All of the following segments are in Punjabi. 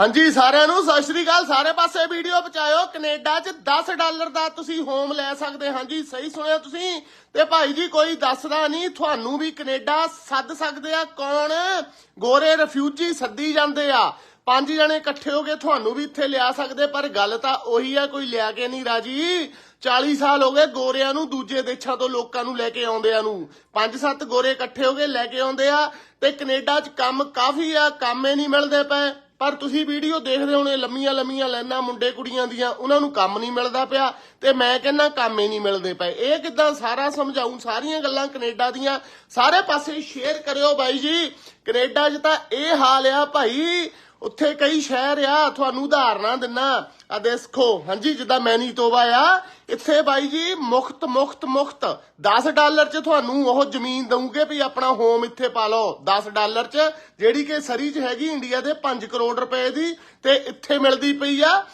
ਹਾਂਜੀ, ਸਾਰਿਆਂ ਨੂੰ ਸਤਿ ਸ਼੍ਰੀ ਅਕਾਲ। ਸਾਰੇ ਪਾਸੇ ਵੀਡੀਓ ਪਹੁੰਚਾਇਓ। ਕੈਨੇਡਾ 'ਚ 10 ਡਾਲਰ ਦਾ ਤੁਸੀਂ ਹੋਮ ਲੈ ਸਕਦੇ ਹਾਂਜੀ, ਸਹੀ ਸੁਣਿਆ ਤੁਸੀਂ। ਤੇ ਭਾਈ ਜੀ, ਕੋਈ ਦੱਸਦਾ ਨਹੀਂ, ਤੁਹਾਨੂੰ ਵੀ ਕੈਨੇਡਾ ਸੱਦ ਸਕਦੇ ਆ। ਕੌਣ? ਗੋਰੇ ਰਿਫਿਊਜੀ ਸੱਦੀ ਜਾਂਦੇ ਆ। ਪੰਜ ਜਣੇ ਇਕੱਠੇ ਹੋ ਕੇ ਤੁਹਾਨੂੰ ਵੀ ਇੱਥੇ ਲਿਆ ਸਕਦੇ, ਪਰ ਗੱਲ ਤਾਂ ਉਹੀ ਆ, ਕੋਈ ਲਿਆ ਕੇ ਨਹੀਂ ਰਾਜੀ। 40 ਸਾਲ ਹੋ ਗਏ ਗੋਰਿਆਂ ਨੂੰ ਦੂਜੇ ਦੇਸ਼ਾਂ ਤੋਂ ਲੋਕਾਂ ਨੂੰ ਲੈ ਕੇ ਆਉਂਦਿਆਂ ਨੂੰ। ਪੰਜ ਸੱਤ ਗੋਰੇ ਇਕੱਠੇ ਹੋ ਕੇ ਲੈ ਕੇ ਆਉਂਦੇ ਆ। ਤੇ ਕੈਨੇਡਾ 'ਚ ਕੰਮ ਕਾਫੀ ਆ, ਕੰਮ ਹੀ ਨਹੀਂ ਮਿਲਦੇ ਪਏ। ਪਰ ਤੁਸੀਂ ਵੀਡੀਓ ਦੇਖਦੇ ਹੋਣੇ, ਲੰਮੀਆਂ ਲੰਮੀਆਂ ਲਾਈਨਾਂ ਮੁੰਡੇ ਕੁੜੀਆਂ ਦੀਆਂ, ਉਹਨਾਂ ਨੂੰ ਕੰਮ ਨਹੀਂ ਮਿਲਦਾ ਪਿਆ ਤੇ ਮੈਂ ਕਹਿੰਦਾ ਕੰਮ ਹੀ ਨਹੀਂ ਮਿਲਦੇ ਪਏ। ਇਹ ਕਿਦਾਂ ਸਾਰਾ ਸਮਝਾਉਂ ਸਾਰੀਆਂ ਗੱਲਾਂ ਕੈਨੇਡਾ ਦੀਆਂ, ਸਾਰੇ ਪਾਸੇ ਸ਼ੇਅਰ ਕਰਿਓ ਬਾਈ ਜੀ। ਕੈਨੇਡਾ 'ਚ ਤਾਂ ਇਹ ਹਾਲ ਆ ਭਾਈ ਉੱਥੇ ਕਈ ਸ਼ਹਿਰ ਆ, ਤੁਹਾਨੂੰ ਉਦਾਹਰਨਾਂ ਦਿੰਨਾ। ਆ ਦੇਖੋ, ਹਾਂਜੀ, ਜਿੱਦਾਂ ਮੈਨੀਟੋਬਾ ਆ, ਇੱਥੇ ਬਾਈ ਜੀ ਮੁਫਤ ਮੁਫਤ ਮੁਫਤ 10 ਡਾਲਰ 'ਚ ਤੁਹਾਨੂੰ ਉਹ ਜ਼ਮੀਨ ਦਊਂਗੇ ਵੀ ਆਪਣਾ ਹੋਮ ਇੱਥੇ ਪਾ ਲਓ। 10 ਡਾਲਰ 'ਚ, ਜਿਹੜੀ ਕਿ ਸਰੀ 'ਚ ਹੈਗੀ, ਇੰਡੀਆ ਦੇ 5 ਕਰੋੜ ਰੁਪਏ ਦੀ, ਤੇ ਇੱਥੇ ਮਿਲਦੀ ਪਈ ਆ।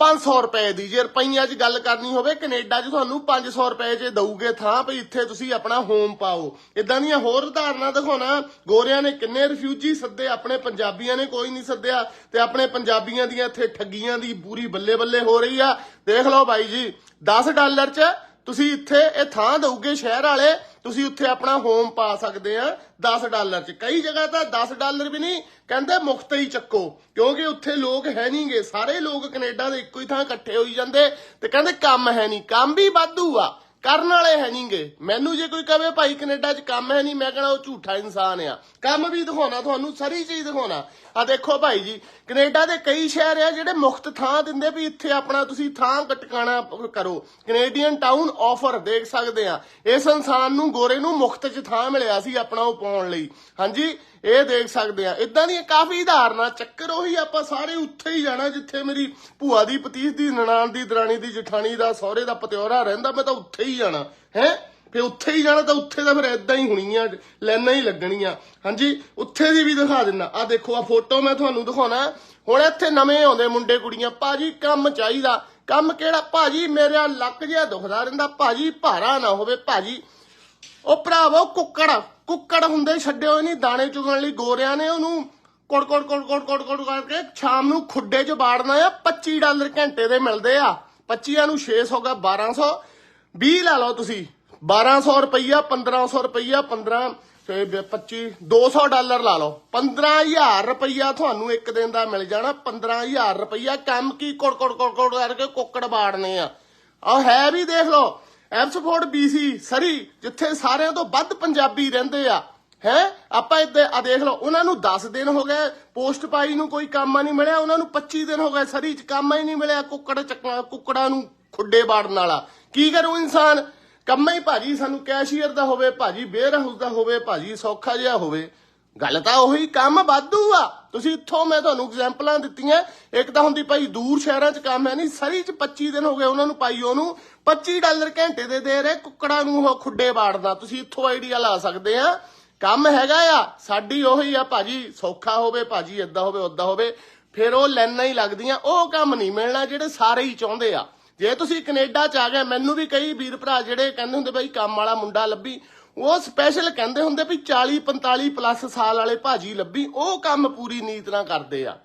500 ਰੁਪਏ ਦੀ। ਜੇ ਰੁਪਈਆਂ 'ਚ ਗੱਲ ਕਰਨੀ ਹੋਵੇ, ਕੈਨੇਡਾ 'ਚ ਤੁਹਾਨੂੰ 500 ਰੁਪਏ 'ਚ ਦਊਗੇ ਥਾਂ ਵੀ ਇੱਥੇ ਤੁਸੀਂ ਆਪਣਾ ਹੋਮ ਪਾਓ। ਇਦਾਂ ਦੀਆਂ ਹੋਰ ਉਦਾਹਰਨਾਂ ਦਿਖਾਉਣਾ ਗੋਰਿਆਂ ਨੇ ਕਿੰਨੇ ਰਿਫਿਊਜੀ ਸੱਦੇ, ਆਪਣੇ ਪੰਜਾਬੀਆਂ ਨੇ ਕੋਈ ਨਹੀਂ ਸੱਦਿਆ। ਤੇ ਆਪਣੇ ਪੰਜਾਬੀਆਂ ਦੀਆਂ ਇੱਥੇ ਠੱਗੀਆਂ ਦੀ ਪੂਰੀ ਬੱਲੇ ਬੱਲੇ ਹੋ ਰਹੀ ਆ। ਦੇਖ ਲਓ ਬਾਈ ਜੀ 10 ਡਾਲਰ 'ਚ ਤੁਸੀਂ ਇੱਥੇ ਇਹ ਥਾਂ ਦਊਗੇ ਸ਼ਹਿਰ ਵਾਲੇ, ਤੁਸੀਂ ਉੱਥੇ ਆਪਣਾ ਹੋਮ ਪਾ ਸਕਦੇ ਆ 10 ਡਾਲਰ 'ਚ। ਕਈ ਜਗ੍ਹਾ ਤਾਂ 10 ਡਾਲਰ ਵੀ ਨਹੀਂ, ਕਹਿੰਦੇ ਮੁਫਤ ਹੀ ਚੱਕੋ, ਕਿਉਂਕਿ ਉੱਥੇ ਲੋਕ ਹੈ ਨਹੀਂਗੇ ਸਾਰੇ ਲੋਕ ਕੈਨੇਡਾ ਦੇ ਇੱਕੋ ਹੀ ਥਾਂ ਇਕੱਠੇ ਹੋਈ ਜਾਂਦੇ ਤੇ ਕਹਿੰਦੇ ਕੰਮ ਹੈ ਨਹੀਂ। ਕੰਮ ਵੀ ਵਾਧੂ ਆ, ਕਰਨ ਵਾਲੇ ਹੈ ਨਹੀਂਗੇ ਮੈਨੂੰ ਜੇ ਕੋਈ ਕਹੇ ਭਾਈ ਕੈਨੇਡਾ 'ਚ ਕੰਮ ਹੈ ਨਹੀਂ, ਮੈਂ ਕਹਣਾ ਉਹ ਝੂਠਾ ਇਨਸਾਨ ਆ। ਕੰਮ ਵੀ ਦਿਖਾਉਣਾ ਤੁਹਾਨੂੰ, ਸਾਰੀ ਚੀਜ਼ ਦਿਖਾਉਣਾ। ਆ ਦੇਖੋ ਭਾਈ ਜੀ, ਕੈਨੇਡਾ ਦੇ ਕਈ ਸ਼ਹਿਰ ਆ ਜਿਹੜੇ ਮੁਫਤ ਥਾਂ ਦਿੰਦੇ ਵੀ ਇੱਥੇ ਆਪਣਾ ਤੁਸੀਂ ਥਾਂ ਕਟਕਾਣਾ ਕਰੋ। ਕੈਨੇਡੀਅਨ ਟਾਊਨ ਆਫਰ ਦੇਖ ਸਕਦੇ ਆ। ਇਸ ਇਨਸਾਨ ਨੂੰ, ਗੋਰੇ ਨੂੰ ਮੁਫਤ 'ਚ ਥਾਂ ਮਿਲਿਆ ਸੀ ਆਪਣਾ ਉਹ ਪਾਉਣ ਲਈ। ਹਾਂਜੀ, ਇਹ ਦੇਖ ਸਕਦੇ ਆ। ਇਦਾਂ ਦੀਆਂ ਕਾਫੀ ਉਦਾਹਰਨਾਂ, ਚੱਕਰ ਉਹੀ ਆਪਾਂ ਸਾਰੇ ਉੱਥੇ ਹੀ ਜਾਣਾ ਜਿੱਥੇ ਮੇਰੀ ਭੂਆ ਦੀ, ਪਤੀਸ ਦੀ, ਨਨਾਣ ਦੀ, ਦਰਾਣੀ ਦੀ, ਜਠਾਣੀ ਦਾ, ਸਹੁਰੇ ਦਾ ਪਤਿਉਰਾ ਰਹਿੰਦਾ, ਮੈਂ ਤਾਂ ਉੱਥੇ ਹੀ ਜਾਣਾ, ਹੈ? ਫੇ ਉੱਥੇ ਹੀ ਜਾਣਾ ਤਾਂ ਉੱਥੇ ਤਾਂ ਫਿਰ ਇਦਾਂ ਹੀ ਹੋਣੀਆਂ, ਲੈਣਾ ਹੀ ਲੱਗਣੀਆਂ। ਹਾਂਜੀ, ਉੱਥੇ ਦੀ ਵੀ ਦਿਖਾ ਦਿੰਨਾ। ਆ ਦੇਖੋ ਆ ਫੋਟੋ ਮੈਂ ਤੁਹਾਨੂੰ ਦਿਖਾਉਣਾ। ਹੁਣ ਇੱਥੇ ਨਵੇਂ ਆਉਂਦੇ ਮੁੰਡੇ, ਕੁੜੀਆਂ। ਭਾਜੀ, ਕੰਮ ਚਾਹੀਦਾ। ਕੰਮ ਕਿਹੜਾ? ਭਾਜੀ, ਮੇਰਾ ਲੱਕ ਜਿਹਾ ਦੁਖਦਾ ਰਹਿੰਦਾ। ਭਾਜੀ, ਭਾਰਾ ਨਾ ਹੋਵੇ। ਭਾਜੀ, ਉਹ ਭਰਾਵੋ ਕੁੱਕੜ ਕੁੱਕੜ ਹੁੰਦੇ ਛੱਡਿਓ ਹੀ ਨਹੀਂ, ਦਾਣੇ ਚੁਗਣ ਲਈ ਗੋਰਿਆਂ ਨੇ ਉਹਨੂੰ ਕੋੜ ਕੋੜ ਕੋੜ ਕੋੜ ਕੋੜ ਕੋੜ ਕਰਕੇ ਸ਼ਾਮ ਨੂੰ ਖੁੱਡੇ 'ਚ ਬਾੜਨਾ ਆ। 25 ਡਾਲਰ ਘੰਟੇ ਦੇ ਮਿਲਦੇ ਆ। 25 ਨੂੰ 6 ਹੋ ਗਿਆ 1200 20 ਲਾ ਲਓ ਤੁਸੀਂ। 1200 ਰੁਪਈਆ 1500 ਰੁਪਈਆ 15 ਤੇ 25 200 ਡਾਲਰ ਲਾ ਲਓ। 15000 ਰੁਪਈਆ ਤੁਹਾਨੂੰ ਇੱਕ ਦਿਨ ਦਾ ਮਿਲ ਜਾਣਾ। 15000 ਰੁਪਈਆ ਕੰਮ ਕੀ ਕੋੜ ਕੋੜ ਕੋੜ ਕੋੜ ਕਰਕੇ ਕੁੱਕੜ ਬਾੜਨੇ ਆ। ਆ ਹੈ ਵੀ ਦੇਖ ਲਓ ਐਬਸਫੋਰਡ ਬੀਸੀ ਸਰੀ, ਜਿੱਥੇ ਸਾਰਿਆਂ ਤੋਂ ਵੱਧ ਪੰਜਾਬੀ ਰਹਿੰਦੇ ਆ। ਹੈ? ਆਪਾਂ ਇੱਥੇ ਆ ਦੇਖ ਲਓ, ਉਹਨਾਂ ਨੂੰ 10 ਦਿਨ ਹੋ ਗਏ, ਪੋਸਟ ਪਾਈ ਨੂੰ ਕੋਈ ਕੰਮ ਨਹੀਂ ਮਿਲਿਆ, ਉਹਨਾਂ ਨੂੰ 25 ਦਿਨ ਹੋ ਗਏ ਸਰੀ ਚ ਕੰਮ ਹੀ ਨਹੀਂ ਮਿਲਿਆ ਕੁੱਕੜ ਚੱਕਣਾ ਕੁੱਕੜਾਂ ਨੂੰ ਖੁੱਡੇ ਬਾੜਨ ਵਾਲਾ। ਕੀ ਕਰੂ ਇਨਸਾਨ? ਕੰਮ ਹੀ ਭਾਜੀ ਸਾਨੂੰ ਕੈਸ਼ੀਅਰ ਦਾ ਹੋਵੇ, ਭਾਜੀ ਬੇਅਰ ਹਾਊਸ ਦਾ ਹੋਵੇ, ਭਾਜੀ ਸੌਖਾ ਜਿਹਾ ਹੋਵੇ। ਗੱਲ ਤਾਂ ਉਹੀ ਕੰਮ ਵਾਧੂ ਆ। ਤੁਸੀਂ ਇੱਥੋਂ ਮੈਂ ਤੁਹਾਨੂੰ ਐਗਜ਼ਾਮਪਲਾਂ ਦਿੱਤੀਆਂ। ਇੱਕ ਤਾਂ ਹੁੰਦੀ ਭਾਈ ਦੂਰ ਸ਼ਹਿਰਾਂ 'ਚ ਕੰਮ ਹੈ ਨਹੀਂ, ਸਰੀ 'ਚ 25 ਦਿਨ ਹੋ ਗਏ ਉਹਨਾਂ ਨੂੰ ਪਾਈ ਉਹਨੂੰ। 25 ਡਾਲਰ ਘੰਟੇ ਦੇ ਦੇ ਰਹੇ, ਕੁੱਕੜਾਂ ਨੂੰ ਉਹ ਖੁੱਡੇ ਬਾੜਦਾ ਤੁਸੀਂ ਇੱਥੋਂ ਆਈਡੀਆ ਲਾ ਸਕਦੇ ਆ। ਕੰਮ ਹੈਗਾ ਆ, ਸਾਡੀ ਉਹੀ ਆ, ਭਾਜੀ ਸੌਖਾ ਹੋਵੇ, ਭਾਜੀ ਏਦਾਂ ਹੋਵੇ, ਓਦਾਂ ਹੋਵੇ। ਫਿਰ ਉਹ ਲੈਣਾ ਹੀ ਲੱਗਦੀਆਂ। ਉਹ ਕੰਮ ਨਹੀਂ ਮਿਲਣਾ ਜਿਹੜੇ ਸਾਰੇ ਹੀ ਚਾਹੁੰਦੇ ਆ। ਜੇ ਤੁਸੀਂ ਕੈਨੇਡਾ ਚ ਆ ਗਏ, ਮੈਨੂੰ ਵੀ ਕਈ ਵੀਰ ਭਰਾ ਜਿਹੜੇ ਕਹਿੰਦੇ ਹੁੰਦੇ ਬਈ ਕੰਮ ਵਾਲਾ ਮੁੰਡਾ ਲੱਭੀ, ਉਹ ਸਪੈਸ਼ਲ ਕਹਿੰਦੇ ਹੁੰਦੇ ਵੀ 40 45 ਪਲੱਸ ਸਾਲ ਵਾਲੇ ਭਾਜੀ ਲੱਭੀ, ਉਹ ਕੰਮ ਪੂਰੀ ਨੀਤ ਨਾਲ ਕਰਦੇ ਆ।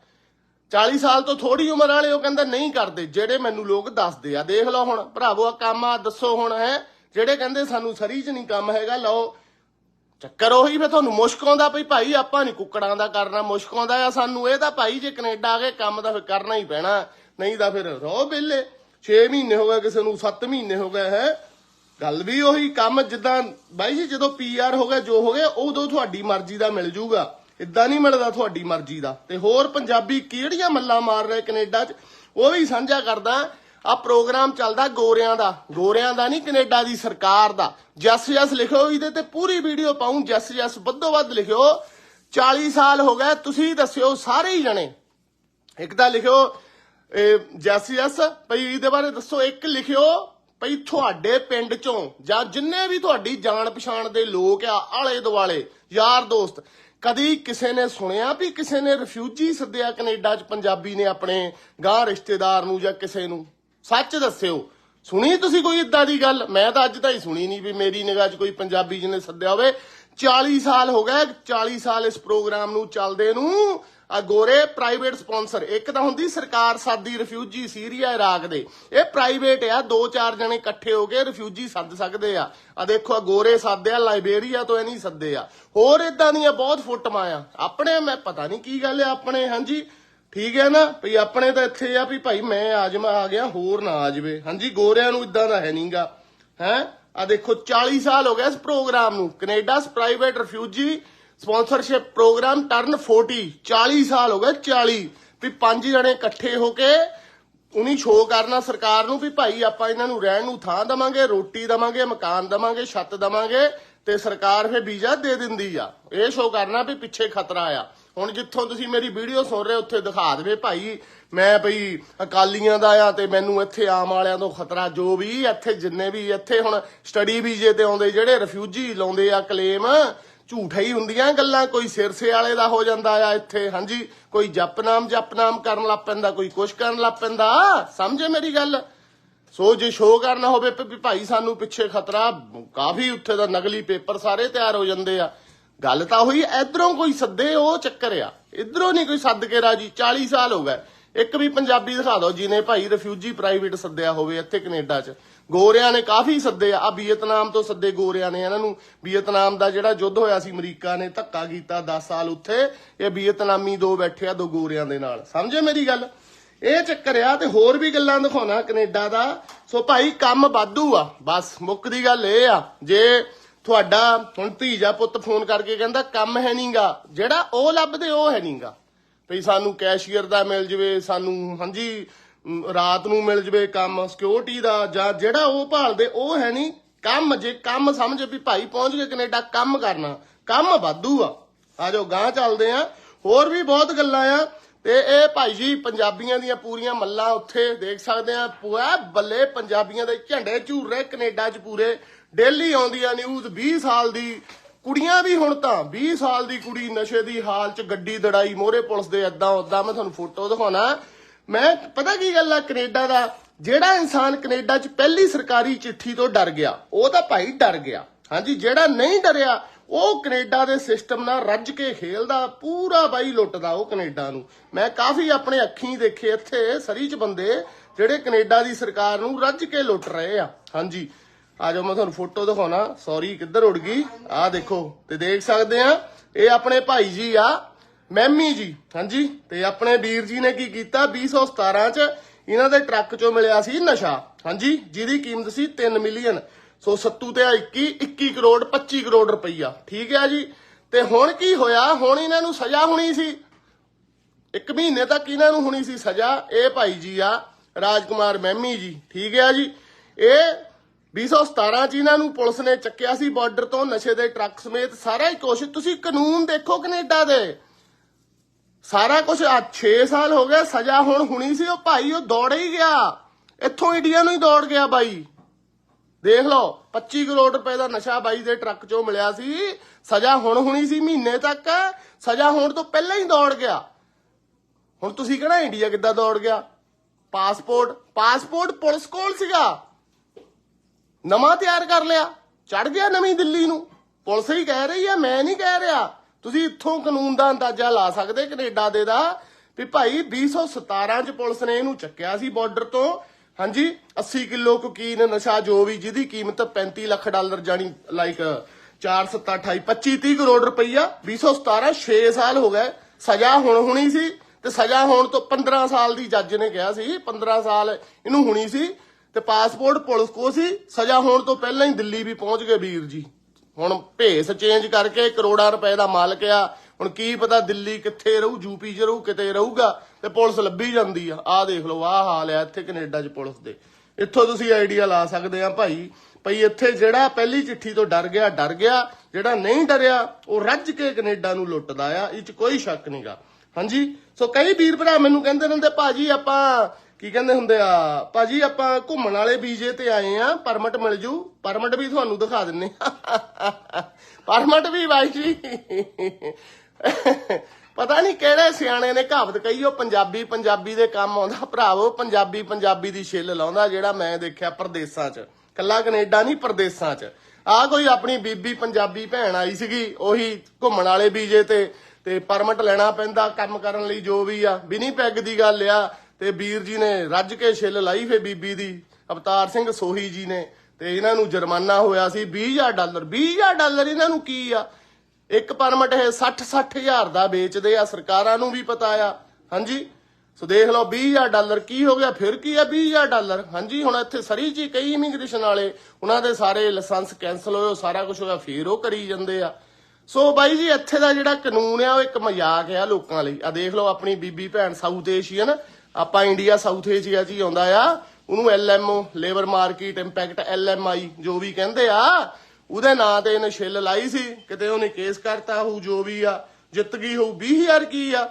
40 ਸਾਲ ਤੋਂ ਥੋੜੀ ਉਮਰ ਵਾਲੇ ਉਹ ਕਹਿੰਦੇ ਨਹੀਂ ਕਰਦੇ, ਜਿਹੜੇ ਮੈਨੂੰ ਲੋਕ ਦੱਸਦੇ ਆ। ਦੇਖ ਲਓ ਹੁਣ, ਭਰਾਵੋ ਆ ਕੰਮ ਆ, ਦੱਸੋ ਹੁਣ, ਹੈ। ਜਿਹੜੇ ਕਹਿੰਦੇ ਸਾਨੂੰ ਸਰੀ ਚ ਨਹੀਂ ਕੰਮ ਹੈਗਾ, ਲਓ। ਚੱਕਰ ਉਹੀ ਫੇ ਤੁਹਾਨੂੰ ਮੁਸ਼ਕ ਆਉਂਦਾ ਭਈ ਭਾਈ ਆਪਾਂ ਨਹੀਂ ਕੁੱਕੜਾਂ ਦਾ ਕਰਨਾ, ਮੁਸ਼ਕ ਆਉਂਦਾ ਆ ਸਾਨੂੰ। ਇਹ ਤਾਂ ਭਾਈ ਜੇ ਕੈਨੇਡਾ ਆ ਗਏ, ਕੰਮ ਤਾਂ ਫਿਰ ਕਰਨਾ ਹੀ ਪੈਣਾ। ਨਹੀਂ ਤਾਂ ਫਿਰ ਰੋ ਬਿੱਲੇ। 6 ਮਹੀਨੇ ਹੋ ਗਏ ਕਿਸੇ ਨੂੰ 7 ਮਹੀਨੇ ਹੋ ਗਏ, ਹੈ। ਗੱਲ ਵੀ ਉਹੀ ਕੰਮ ਜਿੱਦਾਂ, ਬਾਈ ਜੀ, ਜਦੋਂ ਪੀਆਰ ਹੋ ਗਿਆ, ਜੋ ਹੋ ਗਿਆ, ਉਦੋਂ ਤੁਹਾਡੀ ਮਰਜ਼ੀ ਦਾ ਮਿਲ ਜੂਗਾ। ਇਦਾਂ ਨਹੀਂ ਮਿਲਦਾ ਤੁਹਾਡੀ ਮਰਜ਼ੀ ਦਾ। ਤੇ ਹੋਰ ਪੰਜਾਬੀ ਕਿਹੜੀਆਂ ਮੱਲਾਂ ਮਾਰ ਰਹੇ ਕੈਨੇਡਾ 'ਚ? ਉਹ ਵੀ ਸਾਂਝਾ ਕਰਦਾ, ਆ ਪ੍ਰੋਗਰਾਮ ਚੱਲਦਾ ਗੋਰਿਆਂ ਦਾ। ਗੋਰਿਆਂ ਦਾ ਨਹੀਂ, ਕੈਨੇਡਾ ਦੀ ਸਰਕਾਰ ਦਾ। ਜਸ ਜਸ ਲਿਖੋ ਇਹਦੇ ਤੇ ਪੂਰੀ ਵੀਡੀਓ ਪਾਉਂ, ਜਸ ਜਸ, ਵੱਧੋ ਵੱਧ ਲਿਖਿਓ। 40 ਸਾਲ ਹੋ ਗਏ, ਤੁਸੀਂ ਦੱਸਿਓ ਸਾਰੇ ਹੀ ਜਣੇ। ਇੱਕ ਤਾਂ ਲਿਖਿਓ ਇਹ ਭਈ ਇਹਦੇ ਬਾਰੇ ਦੱਸੋ ਇੱਕ ਲਿਖਿਓ, ਭਈ ਤੁਹਾਡੇ ਪਿੰਡ ਚੋਂ ਜਾਂ ਜਿੰਨੇ ਵੀ ਤੁਹਾਡੀ ਜਾਣ ਪਛਾਣ ਦੇ ਲੋਕ ਆ, ਆਲੇ ਦੁਆਲੇ, ਯਾਰ ਦੋਸਤ, ਕਦੀ ਕਿਸੇ ਨੇ ਸੁਣਿਆ ਵੀ ਕਿਸੇ ਨੇ ਰਿਫਿਊਜੀ ਸੱਦਿਆ ਕੈਨੇਡਾ ਚ ਪੰਜਾਬੀ ਨੇ ਆਪਣੇ ਗਾਂ ਰਿਸ਼ਤੇਦਾਰ ਨੂੰ ਜਾਂ ਕਿਸੇ ਨੂੰ? ਸੱਚ ਦੱਸਿਓ। ਸੁਣੀ ਤੁਸੀਂ ਕੋਈ ਇਦਾਂ ਦੀ ਗੱਲ? ਮੈਂ ਤਾਂ ਅੱਜ ਤਾਈਂ ਸੁਣੀ ਨਹੀਂ ਵੀ ਮੇਰੀ ਨਿਗਾਹ 'ਚ ਕੋਈ ਪੰਜਾਬੀ ਜਿਹਨੇ ਸੱਦਿਆ ਹੋਵੇ। 40 ਸਾਲ ਹੋ ਗਏ 40 ਸਾਲ ਇਸ ਪ੍ਰੋਗਰਾਮ ਨੂੰ, ਚੱਲਦੇ ਨੂੰ। ਆ ਗੋਰੇ ਪ੍ਰਾਈਵੇਟ ਸਪਾਂਸਰ ਇੱਕ ਤਾਂ ਹੁੰਦੀ ਸਰਕਾਰ ਸਾਦੀ ਰਿਫਿਊਜੀ ਸੀਰੀਆ ਇਰਾਕ ਦੇ। ਇਹ ਪ੍ਰਾਈਵੇਟ ਆ, ਦੋ ਚਾਰ ਜਣੇ ਇਕੱਠੇ ਹੋ ਕੇ ਰਿਫਿਊਜੀ ਸੱਦ ਸਕਦੇ ਆ। ਆ ਦੇਖੋ ਆ ਗੋਰੇ ਸਾਦੇ ਆ ਲਾਇਬੇਰੀਆ ਤੋਂ ਇਹ ਨਹੀਂ ਸੱਦੇ ਆ। ਹੋਰ ਇਦਾਂ ਦੀਆਂ ਬਹੁਤ ਫੋਟੋਆਂ ਆ। ਆਪਣੇ, ਮੈਂ ਪਤਾ ਨਹੀਂ ਕੀ ਗੱਲ ਆ ਆਪਣੇ, ਹਾਂਜੀ? ਠੀਕ ਹੈ ਨਾ? ਭਈ ਆਪਣੇ ਤਾਂ ਇੱਥੇ ਆ ਵੀ ਭਾਈ ਮੈਂ ਆ ਆ ਗਿਆ, ਹੋਰ ਨਾ ਆ ਜਾਵੇ ਹਾਂਜੀ, ਗੋਰਿਆਂ ਨੂੰ ਇਦਾਂ ਦਾ ਹੈ ਨਹੀਂਗਾ। ਹੈ? ਆ ਦੇਖੋ 40 ਸਾਲ ਹੋ ਗਏ ਇਸ ਪ੍ਰੋਗਰਾਮ ਨੂੰ। Canada private refugee sponsorship program turn 40 40 ਸਾਲ ਹੋ ਗਏ 40 ਵੀ ਪੰਜ ਜਣੇ ਇਕੱਠੇ ਹੋ ਕੇ ਉਨੀ ਸ਼ੋਅ ਕਰਨਾ ਸਰਕਾਰ ਨੂੰ ਵੀ ਭਾਈ ਆਪਾਂ ਇਹਨਾਂ ਨੂੰ ਰਹਿਣ ਨੂੰ ਥਾਂ ਦਵਾਂਗੇ, ਰੋਟੀ ਦਵਾਂਗੇ, ਮਕਾਨ ਦਵਾਂਗੇ, ਛੱਤ ਦਵਾਂਗੇ ਤੇ ਸਰਕਾਰ ਫੇ ਵੀਜ਼ਾ ਦੇ ਦਿੰਦੀ ਆ। ਇਹ ਸ਼ੋਅ ਕਰਨਾ ਵੀ ਪਿੱਛੇ ਖਤਰਾ ਆ। ਹੁਣ ਜਿੱਥੋਂ ਤੁਸੀਂ ਮੇਰੀ ਵੀਡੀਓ ਸੁਣ ਰਹੇ ਉੱਥੇ ਦਿਖਾ ਦੇਵੇ ਭਾਈ, ਮੈਂ ਭਈ ਅਕਾਲੀਆਂ ਦਾ ਆ ਤੇ ਮੈਨੂੰ ਇੱਥੇ ਆਮ ਵਾਲਿਆਂ ਤੋਂ ਖਤਰਾ, ਜੋ ਵੀ ਇੱਥੇ ਜਿੰਨੇ ਵੀ ਇੱਥੇ ਹੁਣ ਸਟੱਡੀ ਵੀਜ਼ੇ ਤੇ ਆਉਂਦੇ, ਜਿਹੜੇ ਰਿਫਿਊਜੀ ਲਾਉਂਦੇ ਆ ਕਲੇਮ ਝੂਠਾ ਹੀ ਹੁੰਦੀਆਂ ਗੱਲਾਂ, ਕੋਈ ਸਿਰਸੇ ਵਾਲੇ ਦਾ ਹੋ ਜਾਂਦਾ ਆ ਇੱਥੇ, ਹਾਂਜੀ? ਕੋਈ ਜਪਨਾਮ ਜਪਨਾਮ ਕਰਨ ਲੱਗ ਪੈਂਦਾ, ਕੋਈ ਕੁਛ ਕਰਨ ਲੱਗ ਪੈਂਦਾ। ਸਮਝੇ ਮੇਰੀ ਗੱਲ? ਸੋ ਜੇ ਸ਼ੋਅ ਕਰਨਾ ਹੋਵੇ ਵੀ ਭਾਈ ਸਾਨੂੰ ਪਿੱਛੇ ਖਤਰਾ, ਕਾਫੀ ਉੱਥੇ ਦਾ ਨਕਲੀ ਪੇਪਰ ਸਾਰੇ ਤਿਆਰ ਹੋ ਜਾਂਦੇ ਆ। ਗੱਲ ਤਾਂ ਹੋਈ ਇਧਰੋਂ ਕੋਈ ਸੱਦੇ, ਉਹ ਚੱਕਰ ਆ। ਇਧਰੋਂ ਨਹੀਂ ਕੋਈ ਸੱਦ ਕੇ ਰਾਜੀ 40 ਸਾਲ ਹੋ ਗਏ। ਇੱਕ ਵੀ ਪੰਜਾਬੀ ਦਿਖਾ ਦਿਓ ਜਿਹਨੇ ਭਾਈ ਰਿਫਿਊਜੀ ਪ੍ਰਾਈਵੇਟ ਸੱਦਿਆ ਹੋਵੇ ਇੱਥੇ ਕੈਨੇਡਾ 'ਚ। ਗੋਰਿਆਂ ਨੇ ਕਾਫੀ ਸੱਦੇ ਆ। ਵੀਅਤਨਾਮ ਤੋਂ ਸੱਦੇ ਗੋਰਿਆਂ ਨੇ। ਇਹਨਾਂ ਨੂੰ ਵੀਅਤਨਾਮ ਦਾ ਜਿਹੜਾ ਯੁੱਧ ਹੋਇਆ ਸੀ, ਅਮਰੀਕਾ ਨੇ ਧੱਕਾ ਕੀਤਾ 10 ਸਾਲ ਉੱਥੇ। ਇਹ ਵੀਅਤਨਾਮੀ ਦੋ ਬੈਠੇ ਆ ਦੋ ਗੋਰਿਆਂ ਦੇ ਨਾਲ। ਸਮਝੇ ਮੇਰੀ ਗੱਲ? ਇਹ ਚੱਕਰ ਆ ਤੇ ਹੋਰ ਵੀ ਗੱਲਾਂ ਦਿਖਾਉਣਾ ਕੈਨੇਡਾ ਦਾ। ਸੋ ਭਾਈ, ਕੰਮ ਵਾਧੂ ਆ। ਬਸ, ਮੁੱਕ ਦੀ ਗੱਲ ਇਹ ਆ। ਜੇ ਤੁਹਾਡਾ ਹੁਣ ਧੀਜਾ ਪੁੱਤ ਫੋਨ ਕਰਕੇ ਕਹਿੰਦਾ, ਕੰਮ ਹੈ ਨਹੀਂਗਾ ਜਿਹੜਾ ਉਹ ਲੱਭਦੇ, ਉਹ ਹੈ ਨਹੀਂਗਾ ਭਈ ਸਾਨੂੰ ਕੈਸ਼ੀਅਰ ਦਾ ਮਿਲ ਜਵੇ, ਸਾਨੂੰ, ਹਾਂਜੀ ਰਾਤ ਨੂੰ ਮਿਲ ਜਵੇ ਕੰਮ ਸਿਕਿਉਰਿਟੀ ਦਾ, ਜਾਂ ਜਿਹੜਾ ਉਹ ਭਾਲਦੇ, ਉਹ ਹੈ ਨਹੀਂ ਕੰਮ ਜੇ, ਕੰਮ ਸਮਝ ਵੀ ਭਾਈ ਪਹੁੰਚ ਕੇ ਕੈਨੇਡਾ, ਕੰਮ ਕਰਨਾ, ਕੰਮ ਵਾਧੂ ਆ। ਆ ਜਾਓ ਗਾਂ ਚੱਲਦੇ ਆ। ਹੋਰ ਵੀ ਬਹੁਤ ਗੱਲਾਂ ਆ। ਤੇ ਇਹ ਭਾਈ ਜੀ, ਪੰਜਾਬੀਆਂ ਦੀਆਂ ਪੂਰੀਆਂ ਮੱਲਾਂ ਉੱਥੇ ਦੇਖ ਸਕਦੇ ਆ। ਪੂਰਾ ਬੱਲੇ ਪੰਜਾਬੀਆਂ ਦੇ ਝੰਡੇ ਝੂਰ ਰਹੇ ਕੈਨੇਡਾ 'ਚ ਪੂਰੇ। ਡੇਲੀ ਆਉਂਦੀਆਂ ਨਿਊਜ਼ 20 ਸਾਲ ਦੀ। ਕੁੜੀਆਂ ਵੀ ਹੁਣ ਤਾਂ 20 ਸਾਲ ਦੀ ਕੁੜੀ ਨਸ਼ੇ ਦੀ ਹਾਲ 'ਚ ਗੱਡੀ ਦੜਾਈ, ਮੋਹਰੇ ਪੁਲਿਸ ਦੇ ਏਦਾਂ ਉਦਾਂ ਮੈਂ ਤੁਹਾਨੂੰ ਫੋਟੋ ਦਿਖਾਉਣਾ। ਮੈਂ ਪਤਾ ਕੀ ਗੱਲ ਆ, ਕੈਨੇਡਾ ਦਾ? ਜਿਹੜਾ ਇਨਸਾਨ ਕੈਨੇਡਾ 'ਚ ਪਹਿਲੀ ਸਰਕਾਰੀ ਚਿੱਠੀ ਤੋਂ ਡਰ ਗਿਆ, ਉਹ ਤਾਂ ਭਾਈ ਡਰ ਗਿਆ। ਹਾਂਜੀ, ਜਿਹੜਾ ਨਹੀਂ ਡਰਿਆ, ਉਹ ਕੈਨੇਡਾ ਦੇ ਸਿਸਟਮ ਨਾਲ ਰੱਜ ਕੇ ਖੇਲਦਾ, ਪੂਰਾ ਬਾਈ ਲੁੱਟਦਾ ਉਹ ਕੈਨੇਡਾ ਨੂੰ। ਮੈਂ ਕਾਫੀ ਆਪਣੇ ਅੱਖੀਂ ਦੇਖੇ ਇੱਥੇ, ਸਰੀ 'ਚ ਬੰਦੇ, ਜਿਹੜੇ ਕੈਨੇਡਾ ਦੀ ਸਰਕਾਰ ਨੂੰ ਰੱਜ ਕੇ ਲੁੱਟ ਰਹੇ ਆ। ਹਾਂਜੀ, ਆ ਜਾਓ, ਮੈਂ ਤੁਹਾਨੂੰ ਫੋਟੋ ਦਿਖਾਉਣਾ। ਸੌਰੀ ਕਿੱਧਰ ਉੱਡ ਗਈ? ਆ ਦੇਖੋ, ਤੇ ਦੇਖ ਸਕਦੇ ਆ, ਇਹ ਆਪਣੇ ਭਾਈ ਜੀ ਆ। ਮੈਮੀ ਜੀ, ਹਾਂਜੀ? ਤੇ ਆਪਣੇ ਵੀਰ ਜੀ ਨੇ ਕੀ ਕੀਤਾ? 2017 ਚ ਇਹਨਾਂ ਦੇ ਟਰੱਕ ਚੋਂ ਮਿਲਿਆ ਸੀ ਨਸ਼ਾ, ਹਾਂਜੀ? ਜਿਹਦੀ ਕੀਮਤ ਸੀ 3 ਮਿਲੀਅਨ ਸੋ ਸੱਤੂ ਤੇ 21 21 ਕਰੋੜ 25 ਕਰੋੜ ਰੁਪਈਆ। ਠੀਕ ਹੈ ਜੀ? ਤੇ ਹੁਣ ਕੀ ਹੋਇਆ? ਹੁਣ ਇਹਨਾਂ ਨੂੰ ਸਜ਼ਾ ਹੋਣੀ ਸੀ। ਇੱਕ ਮਹੀਨੇ ਤੱਕ ਇਹਨਾਂ ਨੂੰ ਹੋਣੀ ਸੀ ਸਜ਼ਾ। ਇਹ ਭਾਈ ਜੀ ਆ, ਰਾਜਕੁਮਾਰ ਮਹਿਮੀ ਜੀ। ਠੀਕ ਹੈ ਜੀ? ਇਹ 2017 ਚ ਇਹਨਾਂ ਨੂੰ ਪੁਲਿਸ ਨੇ ਚੱਕਿਆ ਸੀ ਬਾਰਡਰ ਤੋਂ ਨਸ਼ੇ ਦੇ ਟਰੱਕ ਸਮੇਤ। ਸਾਰਾ ਹੀ ਕੁਛ। ਤੁਸੀਂ ਕਾਨੂੰਨ ਦੇਖੋ ਕੈਨੇਡਾ ਦੇ। ਸਾਰਾ ਕੁਝ ਆ 6 ਸਾਲ ਹੋ ਗਿਆ ਸਜ਼ਾ ਹੁਣ ਹੁਣੀ ਸੀ, ਉਹ ਭਾਈ ਉਹ ਦੌੜ ਹੀ ਗਿਆ। ਇੱਥੋਂ ਇੰਡੀਆ ਨੂੰ ਹੀ ਦੌੜ ਗਿਆ ਬਾਈ। ਦੇਖ ਲਓ 25 ਕਰੋੜ ਰੁਪਏ ਦਾ ਨਸ਼ਾ ਬਾਈ ਦੇ ਟਰੱਕ ਚੋਂ ਮਿਲਿਆ ਸੀ। ਸਜ਼ਾ ਹੁਣ ਹੁਣੀ ਸੀ, ਮਹੀਨੇ ਤੱਕ। ਸਜ਼ਾ ਹੋਣ ਤੋਂ ਪਹਿਲਾਂ ਹੀ ਦੌੜ ਗਿਆ। ਹੁਣ ਤੁਸੀਂ ਕਹਣਾ ਇੰਡੀਆ ਕਿੱਦਾਂ ਦੌੜ ਗਿਆ? ਪਾਸਪੋਰਟ ਪਾਸਪੋਰਟ ਪੁਲਿਸ ਕੋਲ ਸੀਗਾ। ਨਵਾਂ ਤਿਆਰ ਕਰ ਲਿਆ। ਚੜ ਗਿਆ ਨਵੀਂ ਦਿੱਲੀ ਨੂੰ। ਪੁਲਿਸ ਹੀ ਕਹਿ ਰਹੀ ਹੈ, ਮੈਂ ਨਹੀਂ ਕਹਿ ਰਿਹਾ। ਤੁਸੀਂ ਇੱਥੋਂ ਕਾਨੂੰਨ ਦਾ ਅੰਦਾਜ਼ਾ ਲਾ ਸਕਦੇ ਕੈਨੇਡਾ ਦੇ ਦਾ? ਵੀ ਭਾਈ 2017 ਚ ਪੁਲਿਸ ਨੇ ਇਹਨੂੰ ਚੱਕਿਆ ਸੀ ਬਾਰਡਰ ਤੋਂ। ਹਾਂਜੀ 80 ਕਿਲੋ ਕੋਕੀਨ ਨਸ਼ਾ ਜੋ ਵੀ, ਜਿਹਦੀ ਕੀਮਤ 35 ਲੱਖ ਡਾਲਰ ਜਾਨੀ ਲਾਈਕ 4 7 28 25 30 ਕਰੋੜ ਰੁਪਈਆ। 2017 6 ਸਾਲ ਹੋ ਗਏ। ਸਜ਼ਾ ਹੁਣ ਹੋਣੀ ਸੀ ਤੇ ਸਜ਼ਾ ਹੋਣ ਤੋਂ 15 ਸਾਲ ਦੀ ਜੱਜ ਨੇ ਕਿਹਾ ਸੀ 15 ਸਾਲ ਇਹਨੂੰ ਹੁਣੀ ਸੀ ਤੇ ਪਾਸਪੋਰਟ ਪੁਲਿਸ ਕੋ ਸੀ। ਸਜ਼ਾ ਹੋਣ ਤੋਂ ਪਹਿਲਾਂ ਹੀ ਦਿੱਲੀ ਵੀ ਪਹੁੰਚ ਗਏ ਵੀਰ ਜੀ। ਹੁਣ ਭੇਸ ਚੇਂਜ ਕਰਕੇ ਕਰੋੜਾਂ ਰੁਪਏ ਦਾ ਮਾਲਕ ਆ। ਹੁਣ ਕੀ ਪਤਾ ਦਿੱਲੀ ਕਿੱਥੇ ਰਹੂ ਯੂਪੀ 'ਚ ਰਹੂ, ਕਿਤੇ ਰਹੂਗਾ ਤੇ ਪੁਲਿਸ ਲੱਭੀ ਜਾਂਦੀ ਆ। ਆਹ ਦੇਖ ਲਓ, ਆਹ ਹਾਲ ਆ ਇੱਥੇ ਕੈਨੇਡਾ 'ਚ ਪੁਲਿਸ ਦੇ। ਇੱਥੋਂ ਤੁਸੀਂ ਆਈਡੀਆ ਲਾ ਸਕਦੇ ਆ ਭਾਈ, ਭਈ ਇੱਥੇ ਜਿਹੜਾ ਪਹਿਲੀ ਚਿੱਠੀ ਤੋਂ ਡਰ ਗਿਆ ਡਰ ਗਿਆ। ਜਿਹੜਾ ਨਹੀਂ ਡਰਿਆ, ਉਹ ਰੱਜ ਕੇ ਕੈਨੇਡਾ ਨੂੰ ਲੁੱਟਦਾ ਆ। ਇਹ 'ਚ ਕੋਈ ਸ਼ੱਕ ਨਹੀਂਗਾ ਹਾਂਜੀ? ਸੋ ਕਈ ਵੀਰ ਭਰਾ ਮੈਨੂੰ ਕਹਿੰਦੇ ਰਹਿੰਦੇ, ਭਾਜੀ, ਆਪਾਂ ਕੀ ਕਹਿੰਦੇ ਹੁੰਦੇ ਆ? ਭਾਜੀ ਆਪਾਂ ਘੁੰਮਣ ਵਾਲੇ ਵੀਜ਼ੇ ਤੇ ਆਏ ਆ, ਪਰਮਿਟ ਮਿਲ ਜੂ। ਪਰਮਿਟ ਵੀ ਤੁਹਾਨੂੰ ਦਿਖਾ ਦਿੰਨੇ ਪਰਮਿਟ ਵੀ ਬਾਈ ਜੀ। ਪਤਾ ਨਹੀਂ ਕਿਹੜੇ ਸਿਆਣੇ ਨੇ ਕਹਾਵਤ ਕਹੀ, ਉਹ ਪੰਜਾਬੀ ਪੰਜਾਬੀ ਦੇ ਕੰਮ ਆਉਂਦਾ। ਭਰਾਵੋ, ਪੰਜਾਬੀ ਪੰਜਾਬੀ ਦੀ ਛਿੱਲ ਲਾਉਂਦਾ ਜਿਹੜਾ ਮੈਂ ਦੇਖਿਆ ਪਰਦੇਸਾਂ 'ਚ। ਕੱਲਾ ਕੈਨੇਡਾ ਨਹੀਂ ਪਰਦੇਸਾਂ 'ਚ। ਆ ਕੋਈ ਆਪਣੀ ਬੀਬੀ ਪੰਜਾਬੀ ਭੈਣ ਆਈ ਸੀਗੀ, ਉਹੀ ਘੁੰਮਣ ਵਾਲੇ ਵੀਜ਼ੇ ਤੇ ਤੇ ਪਰਮਿਟ ਲੈਣਾ ਪੈਂਦਾ ਕੰਮ ਕਰਨ ਲਈ ਜੋ ਵੀ ਆ। ਬਿਨੀ ਪੈਗ ਦੀ ਗੱਲ ਆ। ਤੇ ਵੀਰ ਜੀ ਨੇ ਰੱਜ ਕੇ ਛਿੱਲ ਲਾਈ ਫੇ ਬੀਬੀ ਦੀ, ਅਵਤਾਰ ਸਿੰਘ ਸੋਹੀ ਜੀ ਨੇ, ਤੇ ਇਹਨਾਂ ਨੂੰ ਜੁਰਮਾਨਾ ਹੋਇਆ ਸੀ 20000 ਡਾਲਰ। 20000 ਡਾਲਰ ਇਹਨਾਂ ਨੂੰ ਕੀ ਆ? ਇੱਕ ਪਰਮਿਟ ਇਹ 60 60000 ਦਾ ਵੇਚਦੇ ਆ, ਸਰਕਾਰਾਂ ਨੂੰ ਵੀ ਪਤਾ ਆ। ਹਾਂਜੀ? ਸੋ ਦੇਖ ਲਓ 20000 ਡਾਲਰ ਕੀ ਹੋ ਗਿਆ, ਫਿਰ ਕੀ ਆ 20000 ਡਾਲਰ? ਹਾਂਜੀ, ਹੁਣ ਇੱਥੇ ਸਰੀ ਜੀ, ਕਈ ਇਮੀਗ੍ਰੇਸ਼ਨ ਵਾਲੇ, ਉਹਨਾਂ ਦੇ ਸਾਰੇ ਲਾਇਸੈਂਸ ਕੈਨਸਲ ਹੋਏ ਸਾਰਾ ਕੁਝ ਹੋਇਆ, ਫੇਰ ਉਹ ਕਰੀ ਜਾਂਦੇ ਆ। ਸੋ ਬਾਈ ਜੀ, ਇੱਥੇ ਦਾ ਜਿਹੜਾ ਕਾਨੂੰਨ ਆ, ਉਹ ਇੱਕ ਮਜ਼ਾਕ ਆ ਲੋਕਾਂ ਲਈ। ਆ ਦੇਖ ਲਓ, ਆਪਣੀ ਬੀਬੀ ਭੈਣ ਸਾਊਥ ਏਸ਼ੀਅਨ ਆਪਾਂ ਇੰਡੀਆ ਸਾਊਥ ਏਸ਼ੀਆ 'ਚ ਹੀ ਆਉਂਦਾ ਆ, ਉਹਨੂੰ LMO labour market impact LMI ਜੋ ਵੀ ਕਹਿੰਦੇ ਆ, ਉਹਦੇ ਨਾਂ ਤੇ ਇਹਨੇ ਛਿੱਲ ਲਾਈ ਸੀ। ਕਿਤੇ ਉਹਨੇ ਕੇਸ ਕਰਤਾ ਹੋਊ, ਜੋ ਵੀ ਆ, ਜਿੱਤ ਗਈ ਹੋਊ 20000 ਕੀ ਆ?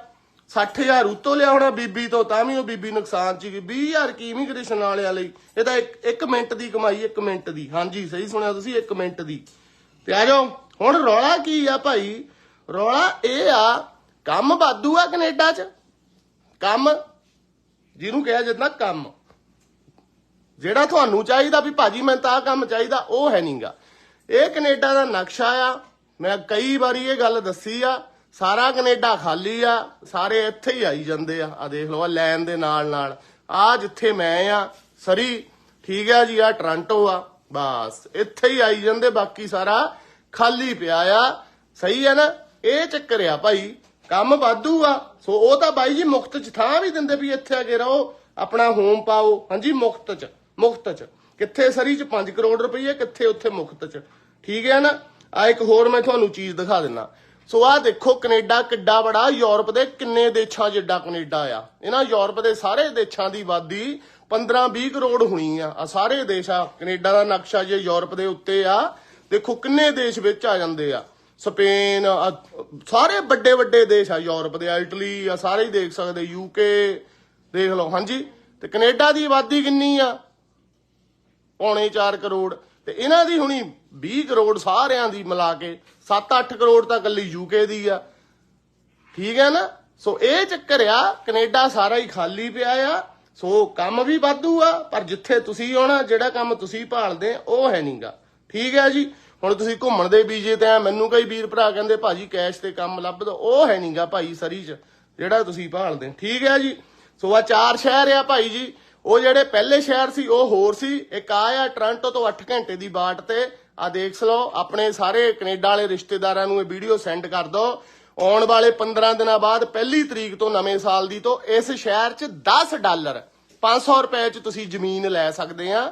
60000 ਉੱਤੋਂ ਲਿਆ ਹੋਣਾ ਬੀਬੀ ਤੋਂ, ਤਾਂ ਵੀ ਉਹ ਬੀਬੀ ਨੁਕਸਾਨ ਚ ਗਈ। 20000 ਕੀ ਇਮੀਗ੍ਰੇਸ਼ਨ ਵਾਲਿਆਂ ਲਈ? ਇਹ ਤਾਂ ਇੱਕ ਮਿੰਟ ਦੀ ਕਮਾਈ, ਇੱਕ ਮਿੰਟ ਦੀ। ਹਾਂਜੀ, ਸਹੀ ਸੁਣਿਆ ਤੁਸੀਂ, ਇੱਕ ਮਿੰਟ ਦੀ। ਤੇ ਆ ਜਾਓ, ਹੁਣ ਰੌਲਾ ਕੀ ਆ ਭਾਈ? ਰੌਲਾ ਇਹ ਆ, ਕੰਮ ਵਾਧੂ ਆ ਕੈਨੇਡਾ 'ਚ? ਕੰਮ ਜਿਹਨੂੰ ਕਿਹਾ ਜਾਂਦਾ ਕੰਮ। ਜਿਹੜਾ ਤੁਹਾਨੂੰ ਚਾਹੀਦਾ ਵੀ ਭਾਜੀ ਮੈਨੂੰ ਤਾਂ ਆਹ ਕੰਮ ਚਾਹੀਦਾ, ਉਹ ਹੈ ਨਹੀਂਗਾ ਇਹ ਕੈਨੇਡਾ ਦਾ ਨਕਸ਼ਾ ਆ। ਮੈਂ ਕਈ ਵਾਰੀ ਇਹ ਗੱਲ ਦੱਸੀ ਆ। ਸਾਰਾ ਕੈਨੇਡਾ ਖਾਲੀ ਆ। ਸਾਰੇ ਇੱਥੇ ਹੀ ਆਈ ਜਾਂਦੇ ਆ। ਆ ਦੇਖ ਲਓ ਆ ਲਾਈਨ ਦੇ ਨਾਲ ਨਾਲ। ਆ ਜਿੱਥੇ ਮੈਂ ਆ, ਸਰੀ, ਠੀਕ ਆ ਜੀ ਆ ਟ੍ਰਾਂਟੋ ਆ। ਬਸ, ਇੱਥੇ ਹੀ ਆਈ ਜਾਂਦੇ, ਬਾਕੀ ਸਾਰਾ ਖਾਲੀ ਪਿਆ ਆ। ਸਹੀ ਹੈ ਨਾ? ਇਹ ਚੱਕਰ ਆ ਭਾਈ। ਕੰਮ ਵਾਧੂ ਆ। ਸੋ ਉਹ ਤਾਂ ਬਾਈ ਜੀ ਮੁਫਤ ਚ ਥਾਂ ਵੀ ਦਿੰਦੇ ਵੀ ਇੱਥੇ ਆ ਕੇ ਰਹੋ, ਆਪਣਾ ਹੋਮ ਪਾਓ। ਹਾਂਜੀ ਮੁਫਤ ਚ ਮੁਫਤ ਚ। ਕਿੱਥੇ ਸਰੀ ਚ 5 ਕਰੋੜ ਰੁਪਏ ਕਿੱਥੇ ਉੱਥੇ ਮੁਫਤ ਚ। ਠੀਕ ਹੈ ਨਾ? ਆ ਇੱਕ ਹੋਰ ਮੈਂ ਤੁਹਾਨੂੰ ਚੀਜ਼ ਦਿਖਾ ਦਿੰਨਾ। ਸੋ ਆ ਦੇਖੋ ਕੈਨੇਡਾ ਕਿੱਡਾ ਬੜਾ ਯੂਰਪ ਦੇ ਕਿੰਨੇ ਦੇਸ਼ਾਂ ਜਿੱਡਾ ਕੈਨੇਡਾ ਆ। ਇਹਨਾਂ ਯੂਰਪ ਦੇ ਸਾਰੇ ਦੇਸ਼ਾਂ ਦੀ ਆਬਾਦੀ 15-20 ਕਰੋੜ ਹੋਣੀ ਆ। ਆ ਸਾਰੇ ਦੇਸ਼ ਆ। ਕੈਨੇਡਾ ਦਾ ਨਕਸ਼ਾ ਜੇ ਯੂਰਪ ਦੇ ਉੱਤੇ ਆ, ਦੇਖੋ ਕਿੰਨੇ ਦੇਸ਼ ਵਿੱਚ ਆ ਜਾਂਦੇ ਆ। ਸਪੇਨ ਸਾਰੇ ਵੱਡੇ ਵੱਡੇ ਦੇਸ਼ ਆ ਯੂਰਪ ਦੇ ਆ, ਇਟਲੀ ਆ ਸਾਰੇ ਹੀ ਦੇਖ ਸਕਦੇ ਯੂਕੇ ਦੇਖ ਲਓ ਹਾਂਜੀ। ਤੇ ਕੈਨੇਡਾ ਦੀ ਆਬਾਦੀ ਕਿੰਨੀ ਆ? ਪੌਣੇ 4 ਕਰੋੜ। ਤੇ ਇਹਨਾਂ ਦੀ ਹੁਣੀ 20 ਕਰੋੜ ਸਾਰਿਆਂ ਦੀ ਮਿਲਾ ਕੇ 7-8 ਕਰੋੜ ਤਾਂ ਕੱਲੀ ਯੂਕੇ ਦੀ ਆ। ਠੀਕ ਹੈ ਨਾ? ਸੋ ਇਹ ਚੱਕਰ ਆ ਕੈਨੇਡਾ ਸਾਰਾ ਹੀ ਖਾਲੀ ਪਿਆ ਆ। ਸੋ ਕੰਮ ਵੀ ਵਾਧੂ ਆ ਪਰ ਜਿੱਥੇ ਤੁਸੀਂ ਆਉਣਾ ਜਿਹੜਾ ਕੰਮ ਤੁਸੀਂ ਭਾਲਦੇ ਉਹ ਹੈ ਨਹੀਂਗਾ ਠੀਕ ਹੈ ਜੀ? ਹੁਣ ਤੁਸੀਂ ਘੁੰਮਣ ਦੇ ਵੀਜ਼ੇ ਤੇ ਆ ਮੈਨੂੰ ਕਈ ਵੀਰ ਭਰਾ ਕਹਿੰਦੇ, ਭਾਜੀ, ਕੈਸ਼ ਤੇ ਕੰਮ ਲੱਭਦਾ ਉਹ ਹੈ ਨਹੀਂਗਾ ਭਾਈ ਸਰੀ ਚ, ਜਿਹੜਾ ਤੁਸੀਂ ਭਾਲਦੇ ਠੀਕ ਹੈ ਜੀ? ਸੋ ਆ ਚਾਰ ਸ਼ਹਿਰ ਆ ਭਾਈ ਜੀ। ਉਹ ਜਿਹੜੇ ਪਹਿਲੇ ਸ਼ਹਿਰ ਸੀ, ਉਹ ਹੋਰ ਸੀ। ਇੱਕ ਆ ਆ ਟ੍ਰਾਂਟੋ ਤੋਂ 8 ਘੰਟੇ ਦੀ ਬਾਟ ਤੇ। ਆ ਦੇਖ ਲਓ ਆਪਣੇ ਸਾਰੇ ਕੈਨੇਡਾ ਵਾਲੇ ਰਿਸ਼ਤੇਦਾਰਾਂ ਨੂੰ ਇਹ ਵੀਡੀਓ ਸੈਂਡ ਕਰ ਦਿਓ ਆਉਣ ਵਾਲੇ 15 ਦਿਨਾਂ ਬਾਅਦ ਪਹਿਲੀ ਤਰੀਕ ਤੋਂ ਨਵੇਂ ਸਾਲ ਦੀ ਤੋਂ ਇਸ ਸ਼ਹਿਰ 'ਚ 10 ਡਾਲਰ 500 ਰੁਪਏ 'ਚ ਤੁਸੀਂ ਜ਼ਮੀਨ ਲੈ ਸਕਦੇ ਆ।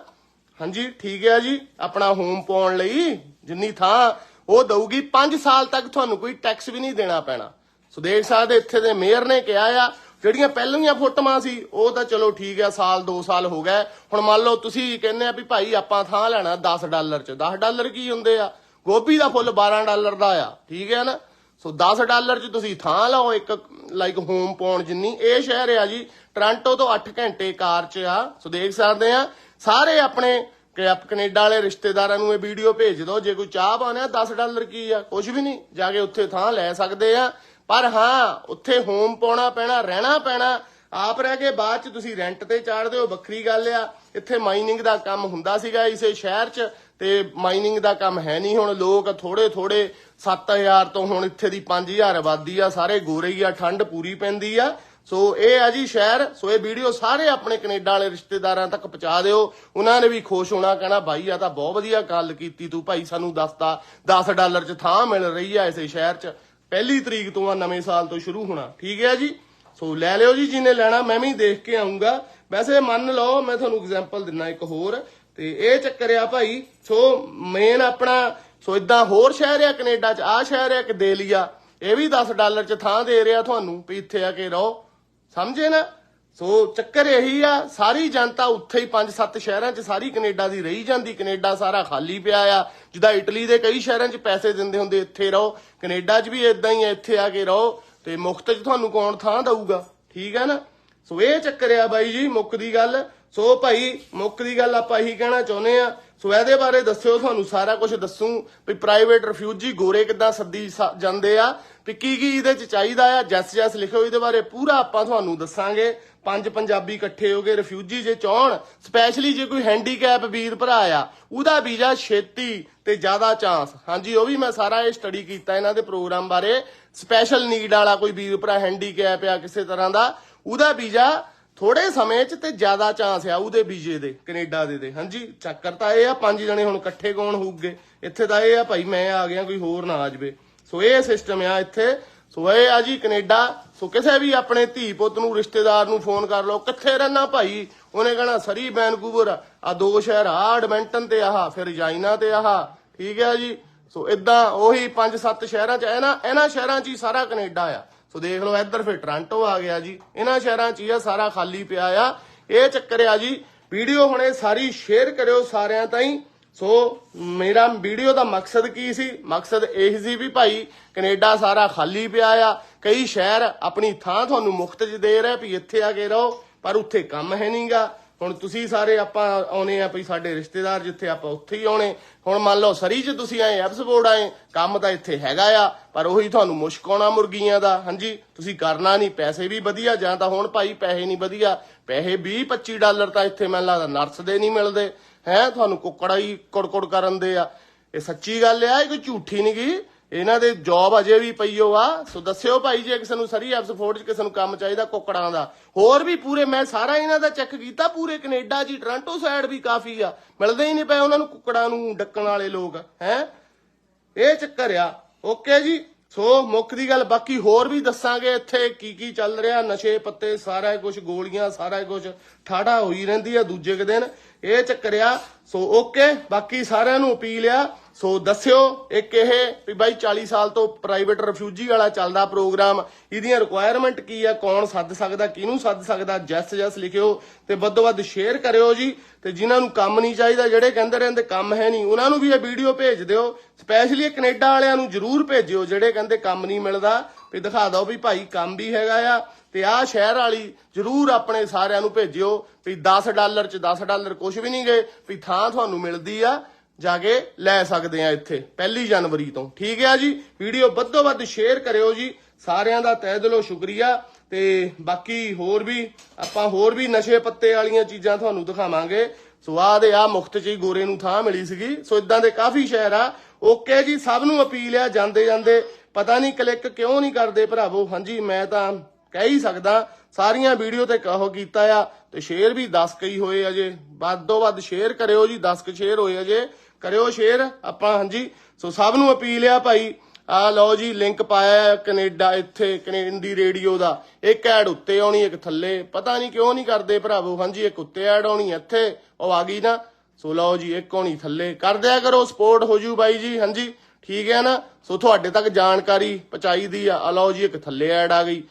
ਹਾਂਜੀ, ਠੀਕ ਹੈ ਜੀ? ਆਪਣਾ ਹੋਮ ਪਾਉਣ ਲਈ ਜਿੰਨੀ ਥਾਂ ਉਹ ਦਊਗੀ 5 ਸਾਲ ਤੱਕ ਤੁਹਾਨੂੰ ਕੋਈ ਟੈਕਸ ਵੀ ਨਹੀਂ ਦੇਣਾ ਪੈਣਾ। ਸੋ ਦੇਖ ਸਕਦੇ ਇੱਥੇ ਦੇ ਮੇਅਰ ਨੇ ਕਿਹਾ ਆ, ਜਿਹੜੀਆਂ ਪਹਿਲੀਆਂ ਫੋਟੋਆਂ ਸੀ, ਉਹ ਤਾਂ ਚਲੋ ਠੀਕ ਆ, ਸਾਲ 2 ਸਾਲ ਹੋ ਗਏ। ਹੁਣ ਮੰਨ ਲਓ ਤੁਸੀਂ ਕਹਿੰਦੇ ਆ ਵੀ ਭਾਈ ਆਪਾਂ ਥਾਂ ਲੈਣਾ 10 ਡਾਲਰ 'ਚ। 10 ਡਾਲਰ ਕੀ ਹੁੰਦੇ ਆ? ਗੋਭੀ ਦਾ ਫੁੱਲ 12 ਡਾਲਰ ਦਾ ਆ, ਠੀਕ ਹੈ ਨਾ? ਸੋ 10 ਡਾਲਰ 'ਚ ਤੁਸੀਂ ਥਾਂ ਲਓ, ਇੱਕ ਲਾਈਕ ਹੋਮ ਪਾਉਣ ਜਿੰਨੀ। ਇਹ ਸ਼ਹਿਰ ਆ ਜੀ ਟ੍ਰਾਂਟੋ ਤੋਂ 8 ਘੰਟੇ ਕਾਰ 'ਚ ਆ ਸੋ ਦੇਖ ਸਕਦੇ ਆ। ਸਾਰੇ ਆਪਣੇ ਕਿ ਆਪ ਕੈਨੇਡਾ ਵਾਲੇ ਰਿਸ਼ਤੇਦਾਰਾਂ ਨੂੰ ਇਹ ਵੀਡੀਓ ਭੇਜ ਦਿਓ, ਜੇ ਕੋਈ ਚਾਹ ਪਾਉਣਾ 10 ਡਾਲਰ ਕੀ ਆ? ਕੁਝ ਵੀ ਨਹੀਂ। ਜਾ ਕੇ ਉੱਥੇ ਥਾਂ ਲੈ ਸਕਦੇ ਆ। ਪਰ ਹਾਂ, ਉੱਥੇ ਹੋਮ ਪਾਉਣਾ ਪੈਣਾ, ਰਹਿਣਾ ਪੈਣਾ। ਆਪ ਰਹਿ ਕੇ ਬਾਅਦ ਚ ਤੁਸੀਂ ਰੈਂਟ ਤੇ ਚਾੜਦੇ ਹੋ, ਵੱਖਰੀ ਗੱਲ ਆ। ਇੱਥੇ ਮਾਈਨਿੰਗ ਦਾ ਕੰਮ ਹੁੰਦਾ ਸੀਗਾ ਇਸੇ ਸ਼ਹਿਰ 'ਚ, ਤੇ ਮਾਈਨਿੰਗ ਦਾ ਕੰਮ ਹੈ ਨਹੀਂ ਹੁਣ। ਲੋਕ ਥੋੜੇ ਥੋੜੇ 7000 ਤੋਂ ਹੁਣ ਇੱਥੇ ਦੀ 5000 ਆਬਾਦੀ ਆ। ਸਾਰੇ ਗੋਰੇ ਹੀ ਆ, ਠੰਡ ਪੂਰੀ ਪੈਂਦੀ ਆ। ਸੋ ਇਹ ਆ ਜੀ ਸ਼ਹਿਰ। ਸੋ ਇਹ ਵੀਡੀਓ ਸਾਰੇ ਆਪਣੇ ਕੈਨੇਡਾ ਵਾਲੇ ਰਿਸ਼ਤੇਦਾਰਾਂ ਤੱਕ ਪਹੁੰਚਾ ਦਿਓ। ਉਹਨਾਂ ਨੇ ਵੀ ਖੁਸ਼ ਹੋਣਾ, ਕਹਿਣਾ, ਭਾਈ ਆ ਤਾਂ ਬਹੁਤ ਵਧੀਆ ਗੱਲ ਕੀਤੀ ਤੂੰ। ਭਾਈ, ਸਾਨੂੰ ਦੱਸਤਾ 10 ਡਾਲਰ 'ਚ ਥਾਂ ਮਿਲ ਰਹੀ ਆ ਇਸੇ ਸ਼ਹਿਰ 'ਚ। ਪਹਿਲੀ ਤਰੀਕ ਤੋਂ ਆ, ਨਵੇਂ ਸਾਲ ਤੋਂ ਸ਼ੁਰੂ ਹੋਣਾ। ਠੀਕ ਹੈ ਜੀ? ਸੋ ਲੈ ਲਿਓ ਜੀ ਜਿਹਨੇ ਲੈਣਾ, ਮੈਂ ਵੀ ਦੇਖ ਕੇ ਆਉਂਗਾ ਵੈਸੇ ਮੰਨ ਲਓ, ਮੈਂ ਤੁਹਾਨੂੰ ਐਗਜ਼ਾਮਪਲ ਦਿੰਨਾ ਇੱਕ ਹੋਰ। ਤੇ ਇਹ ਚੱਕਰ ਆ ਭਾਈ, ਸੋ ਮੇਨ ਆਪਣਾ, ਸੋ ਇਦਾਂ ਹੋਰ ਸ਼ਹਿਰ ਆ ਕੈਨੇਡਾ 'ਚ ਆ ਸ਼ਹਿਰ ਆ ਕਿ ਦੇਲੀਆ। ਇਹ ਵੀ 10 ਡਾਲਰ 'ਚ ਥਾਂ ਦੇ ਰਿਹਾ ਤੁਹਾਨੂੰ, ਵੀ ਇੱਥੇ ਆ ਕੇ ਰਹੋ। ਸਮਝੇ ਨਾ? ਸੋ ਚੱਕਰ ਇਹੀ ਆ, ਸਾਰੀ ਜਨਤਾ ਉੱਥੇ ਹੀ 5-7 ਸ਼ਹਿਰਾਂ 'ਚ ਸਾਰੀ ਕੈਨੇਡਾ ਦੀ ਰਹੀ ਜਾਂਦੀ। ਕੈਨੇਡਾ ਸਾਰਾ ਖਾਲੀ ਪਿਆ ਆ। ਜਿੱਦਾਂ ਇਟਲੀ ਦੇ ਕਈ ਸ਼ਹਿਰਾਂ 'ਚ ਪੈਸੇ ਦਿੰਦੇ ਹੁੰਦੇ, ਇੱਥੇ ਰਹੋ। ਕੈਨੇਡਾ 'ਚ ਵੀ ਇਦਾਂ ਹੀ ਆ, ਇੱਥੇ ਆ ਕੇ ਰਹੋ। ਤੇ ਮੁਫਤ 'ਚ ਤੁਹਾਨੂੰ ਕੌਣ ਥਾਂ ਦਊਗਾ? ਠੀਕ ਹੈ ਨਾ? ਸੋ ਇਹ ਚੱਕਰ ਆ ਬਾਈ ਜੀ, ਮੁੱਕ ਦੀ ਗੱਲ। ਸੋ ਭਾਈ, ਮੁੱਕ ਦੀ ਗੱਲ ਆਪਾਂ ਇਹੀ ਕਹਿਣਾ ਚਾਹੁੰਦੇ ਆ। ਸੋ ਇਹਦੇ ਬਾਰੇ ਦੱਸਿਓ, ਤੁਹਾਨੂੰ ਸਾਰਾ ਕੁਝ ਦੱਸੂ। ਵੀ ਪ੍ਰਾਈਵੇਟ ਰਿਫਿਊਜੀ ਗੋਰੇ ਕਿੱਦਾਂ ਸੱਦੀ ਜਾਂਦੇ ਆ। ਵੀ ਕੀ ਕੀ ਇਹਦੇ ਚ ਚਾਹੀਦਾ ਆ? ਜੈਸ ਜੈਸ ਲਿਖਿਓ ਇਹਦੇ ਬਾਰੇ ਪੂਰਾ ਆਪਾਂ ਤੁਹਾਨੂੰ ਦੱਸਾਂਗੇ। ਪੰਜ ਪੰਜਾਬੀ ਇਕੱਠੇ ਹੋ ਗਏ, ਰਿਫਿਊਜੀ ਜੇ ਚਾਹਣ ਸਪੈਸ਼ਲੀ ਜੇ ਕੋਈ ਹੈਂਡੀਕੈਪ ਵੀਰ ਭਰਾ ਆ, ਉਹਦਾ ਵੀਜ਼ਾ ਛੇਤੀ ਤੇ ਜ਼ਿਆਦਾ ਚਾਂਸ ਹਾਂਜੀ, ਉਹ ਵੀ ਮੈਂ ਸਾਰਾ ਇਹ ਸਟੱਡੀ ਕੀਤਾ ਇਹਨਾਂ ਦੇ ਪ੍ਰੋਗਰਾਮ ਬਾਰੇ। ਸਪੈਸ਼ਲ ਨੀਡ ਵਾਲਾ ਕੋਈ ਵੀਰ ਭਰਾ, ਹੈਂਡੀਕੈਪ ਆ, ਕਿਸੇ ਤਰ੍ਹਾਂ ਦਾ, ਉਹਦਾ ਵੀਜ਼ਾ ਥੋੜੇ ਸਮੇਂ 'ਚ ਤੇ ਜ਼ਿਆਦਾ ਚਾਂਸ ਆ ਉਹਦੇ ਵੀਜ਼ੇ ਦੇ, ਕੈਨੇਡਾ ਦੇ ਦੇ। ਹਾਂਜੀ, ਚੱਕਰ ਤਾਂ ਇਹ ਆ, ਪੰਜ ਜਣੇ ਹੁਣ ਇਕੱਠੇ ਕੌਣ ਹੋਊਗੇ? ਇੱਥੇ ਤਾਂ ਇਹ ਆ, ਭਾਈ ਮੈਂ ਆ ਗਿਆ, ਕੋਈ ਹੋਰ ਨਾ ਆ ਜਾਵੇ। ਸੋ ਇਹ ਸਿਸਟਮ ਆ ਇੱਥੇ। ਸੋ ਇਹ ਆ ਜੀ ਕੈਨੇਡਾ। ਸੋ ਕਿਸੇ ਵੀ ਆਪਣੇ ਧੀ ਪੁੱਤ ਨੂੰ, ਰਿਸ਼ਤੇਦਾਰ ਨੂੰ ਫੋਨ ਕਰ ਲਓ, ਕਿੱਥੇ ਰਹਿਣਾ ਭਾਈ? ਉਹਨੇ ਕਹਣਾ, ਸਰੀ ਵੈਨਕੂਵਰ ਆ ਦੋ ਸ਼ਹਿਰ ਆ ਐਡਮੰਟਨ ਤੇ ਆਹ, ਫਿਰ ਜਾਈਨਾ ਤੇ ਆਹ। ਠੀਕ ਹੈ ਜੀ? ਸੋ ਇਦਾਂ ਉਹੀ ਪੰਜ ਸੱਤ ਸ਼ਹਿਰਾਂ 'ਚ, ਇਹਨਾਂ ਇਹਨਾਂ ਸ਼ਹਿਰਾਂ 'ਚ ਹੀ ਸਾਰਾ ਕੈਨੇਡਾ ਆ। ਸੋ ਦੇਖ ਲਓ, ਇੱਧਰ ਫਿਰ ਟ੍ਰਾਂਟੋ ਆ ਗਿਆ ਜੀ। ਇਹਨਾਂ ਸ਼ਹਿਰਾਂ 'ਚ ਹੀ ਆ, ਸਾਰਾ ਖਾਲੀ ਪਿਆ ਆ। ਇਹ ਚੱਕਰ ਆ ਜੀ, ਵੀਡੀਓ ਹੁਣੇ ਸਾਰੀ ਸ਼ੇਅਰ ਕਰਿਓ ਸਾਰਿਆਂ ਤਾਈਂ। ਸੋ ਮੇਰਾ ਵੀਡੀਓ ਦਾ ਮਕਸਦ ਕੀ ਸੀ? ਮਕਸਦ ਇਹ ਸੀ ਵੀ ਭਾਈ, ਕੈਨੇਡਾ ਸਾਰਾ ਖਾਲੀ ਪਿਆ ਆ। ਕਈ ਸ਼ਹਿਰ ਆਪਣੀ ਥਾਂ ਤੁਹਾਨੂੰ ਮੁਫਤ 'ਚ ਦੇ ਰਿਹਾ ਵੀ ਇੱਥੇ ਆ ਕੇ ਰਹੋ, ਪਰ ਉੱਥੇ ਕੰਮ ਹੈ ਨਹੀਂਗਾ। ਹੁਣ ਤੁਸੀਂ ਸਾਰੇ ਆਪਾਂ ਆਉਨੇ ਆ ਵੀ ਸਾਡੇ ਰਿਸ਼ਤੇਦਾਰ ਜਿੱਥੇ ਆਪਾਂ ਉੱਥੇ ਹੀ ਆਉਣੇ। ਹੁਣ ਮੰਨ ਲਓ ਸਰੀ 'ਚ ਤੁਸੀਂ ਆਏ ਐਬਸਪੋਰਟ ਆਏ, ਕੰਮ ਤਾਂ ਇੱਥੇ ਹੈਗਾ ਆ, ਪਰ ਉਹੀ ਤੁਹਾਨੂੰ ਮੁਸ਼ਕ ਆਉਣਾ ਮੁਰਗੀਆਂ ਦਾ। ਹਾਂਜੀ, ਤੁਸੀਂ ਕਰਨਾ ਨਹੀਂ, ਪੈਸੇ ਵੀ ਵਧੀਆ, ਜਾਂ ਤਾਂ ਹੁਣ ਭਾਈ ਪੈਸੇ ਨਹੀਂ ਵਧੀਆ। ਪੈਸੇ 20 25 ਡਾਲਰ ਤਾਂ ਇੱਥੇ ਮੈਨੂੰ ਲੱਗਦਾ ਨਰਸ ਦੇ ਨਹੀਂ ਮਿਲਦੇ। ਹੈ ਤੁਹਾਨੂੰ ਕੁੱਕੜਾ ਹੀ ਕੁੜਕੁੜ ਕਰਨ ਦੇ ਆ। ਇਹ ਸੱਚੀ ਗੱਲ ਆ ਇਹ ਕੋਈ ਝੂਠੀ ਨਹੀਂ ਗੀ। ਇਹਨਾਂ ਦੇ ਜੌਬ ਅਜੇ ਵੀ ਪਈ ਪਈਓ ਆ। ਸੋ ਦੱਸਿਓ ਭਾਈ ਜੇ ਕਿਸੇ ਨੂੰ ਸਰੀ ਐਬਸਫੋਰਡ 'ਚ ਕਿਸੇ ਨੂੰ ਕੰਮ ਚਾਹੀਦਾ ਕੁੱਕੜਾਂ ਦਾ। ਹੋਰ ਵੀ ਪੂਰੇ ਮੈਂ ਸਾਰਾ ਇਹਨਾਂ ਦਾ ਚੈੱਕ ਕੀਤਾ ਪੂਰੇ ਕੈਨੇਡਾ 'ਚ ਹੀ, ਟੋਰਾਂਟੋ ਸਾਈਡ ਵੀ ਕਾਫੀ ਆ। ਮਿਲਦੇ ਹੀ ਨਹੀਂ ਪਏ ਉਹਨਾਂ ਨੂੰ ਕੁੱਕੜਾਂ ਨੂੰ ਡੱਕਣ ਵਾਲੇ ਲੋਕ ਹੈ? ਇਹ ਚੱਕਰ ਆ। ਓਕੇ ਜੀ। ਸੋ ਮੁੱਖ ਦੀ ਗੱਲ ਬਾਕੀ ਹੋਰ ਵੀ ਦੱਸਾਂਗੇ ਇੱਥੇ ਕੀ ਕੀ ਚੱਲ ਰਿਹਾ, ਨਸ਼ੇ ਪੱਤੇ ਸਾਰਾ ਕੁਝ ਗੋਲੀਆਂ ਸਾਰਾ ਕੁਝ ਠਾੜਾ ਹੋਈ ਰਹਿੰਦੀ ਆ ਦੂਜੇ ਕੁ ਦਿਨ। ਇਹ ਚੱਕਰ ਆ। ਸੋ ਓਕੇ, ਬਾਕੀ ਸਾਰਿਆਂ ਨੂੰ ਅਪੀਲ ਆ ਸੋ ਦੱਸਿਓ ਇੱਕ ਇਹ ਵੀ ਬਾਈ 40 ਸਾਲ ਤੋਂ ਪ੍ਰਾਈਵੇਟ ਰਿਫਿਊਜੀ ਵਾਲਾ ਚੱਲਦਾ ਪ੍ਰੋਗਰਾਮ, ਇਹਦੀਆਂ ਰਿਕੁਆਇਰਮੈਂਟ ਕੀ ਆ, ਕੌਣ ਸੱਦ ਸਕਦਾ, ਕਿਹਨੂੰ ਸੱਦ ਸਕਦਾ, ਜੈਸ ਜੈਸ ਲਿਖਿਓ ਤੇ ਵੱਧੋ ਵੱਧ ਸ਼ੇਅਰ ਕਰਿਓ ਜੀ। ਤੇ ਜਿਨ੍ਹਾਂ ਨੂੰ ਕੰਮ ਨਹੀਂ ਚਾਹੀਦਾ, ਜਿਹੜੇ ਕਹਿੰਦੇ ਰਹਿੰਦੇ ਕੰਮ ਹੈ ਨਹੀਂ, ਉਹਨਾਂ ਨੂੰ ਵੀ ਇਹ ਵੀਡੀਓ ਭੇਜ ਦਿਓ। ਸਪੈਸ਼ਲੀ ਕੈਨੇਡਾ ਵਾਲਿਆਂ ਨੂੰ ਜਰੂਰ ਭੇਜਿਓ, ਜਿਹੜੇ ਕਹਿੰਦੇ ਕੰਮ ਨਹੀਂ ਮਿਲਦਾ। ਵੀ ਦਿਖਾ ਦਿਓ ਵੀ ਭਾਈ ਕੰਮ ਵੀ ਹੈਗਾ ਆ, ਤੇ ਆਹ ਸ਼ਹਿਰ ਵਾਲੀ ਜਰੂਰ ਆਪਣੇ ਸਾਰਿਆਂ ਨੂੰ ਭੇਜਿਓ। ਵੀ 10 ਡਾਲਰ ਚ 10 ਡਾਲਰ ਕੁਝ ਵੀ ਨਹੀਂ ਗਏ ਵੀ ਥਾਂ ਤੁਹਾਨੂੰ ਮਿਲਦੀ ਆ। ਜਾ ਕੇ ਲੈ ਸਕਦੇ ਆ ਇੱਥੇ, ਪਹਿਲੀ ਜਨਵਰੀ ਤੋਂ। ਠੀਕ ਹੈ ਜੀ? ਵੀਡੀਓ ਵੱਧੋ ਵੱਧ ਸ਼ੇਅਰ ਕਰਿਓ ਜੀ। ਸਾਰਿਆਂ ਦਾ ਤਹਿ ਦਿਲੋਂ ਸ਼ੁਕਰੀਆ। ਤੇ ਬਾਕੀ ਹੋਰ ਵੀ, ਆਪਾਂ ਹੋਰ ਵੀ ਨਸ਼ੇ ਪੱਤੇ ਵਾਲੀਆਂ ਚੀਜ਼ਾਂ ਤੁਹਾਨੂੰ ਦਿਖਾਵਾਂਗੇ। ਸੋ ਆਹ ਦੇ ਆ ਮੁਖਤ ਚ ਹੀ ਗੋਰੇ ਨੂੰ ਥਾਂ ਮਿਲੀ ਸੀਗੀ। ਸੋ ਇਦਾਂ ਦੇ ਕਾਫੀ ਸ਼ਹਿਰ ਆ। ਓਕੇ ਜੀ, ਸਭ ਨੂੰ ਅਪੀਲ ਆ ਜਾਂਦੇ ਜਾਂਦੇ ਪਤਾ ਨਹੀਂ ਕਲਿੱਕ ਕਿਉਂ ਨਹੀਂ ਕਰਦੇ ਭਰਾਵੋ। ਹਾਂਜੀ, ਮੈਂ ਤਾਂ ਕਹਿ ਹੀ ਸਕਦਾ, ਸਾਰੀਆਂ ਵੀਡੀਓ ਤੇ ਕਹੋ ਕੀਤਾ ਆ। ਤੇ ਸ਼ੇਅਰ ਵੀ 10 ਕਈ ਹੋਏ ਅਜੇ। ਵੱਧੋ ਵੱਧ ਸ਼ੇਅਰ ਕਰਿਓ ਜੀ 10 ਕ ਸ਼ੇਅਰ ਹੋਏ ਅਜੇ। ਕਰਿਓ ਸ਼ੇਅਰ। ਆਪਾਂ ਹਾਂਜੀ, ਸੋ ਸਭ ਨੂੰ ਅਪੀਲ ਆ ਭਾਈ, ਆ ਲਓ ਜੀ ਲਿੰਕ ਪਾਇਆ ਹੈ ਕੈਨੇਡਾ ਇੱਥੇ, ਕੈਨੇਡੀ ਰੇਡੀਓ ਦਾ। ਇੱਕ ਐਡ ਉੱਤੇ ਆਉਣੀ, ਇੱਕ ਥੱਲੇ। ਪਤਾ ਨਹੀਂ ਕਿਉਂ ਨਹੀਂ ਕਰਦੇ ਭਰਾਵੋ, ਹਾਂਜੀ, ਇੱਕ ਉੱਤੇ ਐਡ ਆਉਣੀ ਇੱਥੇ, ਉਹ ਆ ਗਈ ਨਾ। ਸੋ ਲਓ ਜੀ, ਇੱਕ ਆਉਣੀ ਥੱਲੇ। ਕਰ ਦਿਆ ਕਰੋ ਸਪੋਰਟ ਹੋ ਜੂ ਬਾਈ ਜੀ, ਹਾਂਜੀ। ਠੀਕ ਹੈ ਨਾ? ਸੋ ਤੁਹਾਡੇ ਤੱਕ ਜਾਣਕਾਰੀ ਪਹੁੰਚਾਈ ਦੀ ਆ। ਆ ਲਓ ਜੀ, ਇੱਕ ਥੱਲੇ ਐਡ ਆ ਗਈ।